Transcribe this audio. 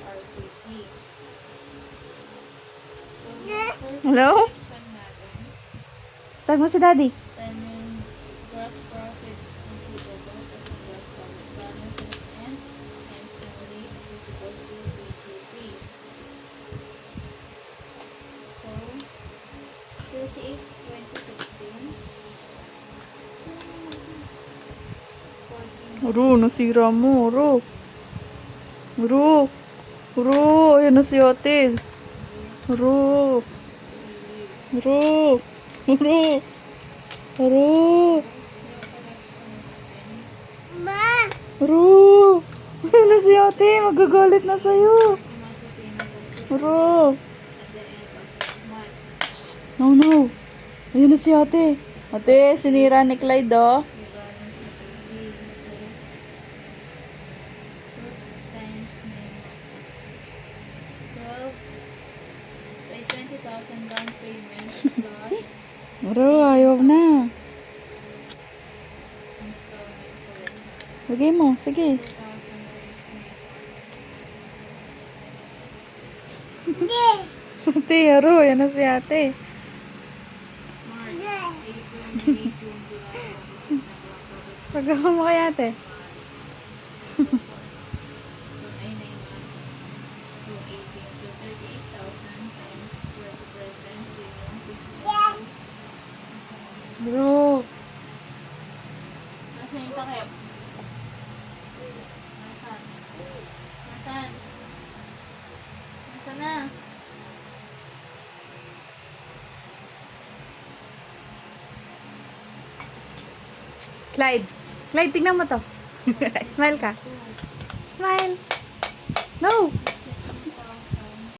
RTP. Hello? question Tag mo si daddy. then yung gross profit receivable is the gross profit. So, 38 2016 14 Uru, nasira mo. Uru. Uru. Ru, ayan na si ate. Ru. Ru. Ru. Ru. Ma! Ru. Ayan na si ate. Magagalit na sa'yo. Ru. Shh. No, no. Ayan na si ate. Ate, sinira ni Clyde, oh. 20,000 down payment Ru, ayaw na. Lagay mo. Sige. 2,000 Hindi! Ate, Ru. Ayan na si ate. March, April, Bro. Nasaan yung takip? Nasaan? Nasaan? Nasaan na? Clyde. Clyde, tignan mo to. Smile ka. Smile. No.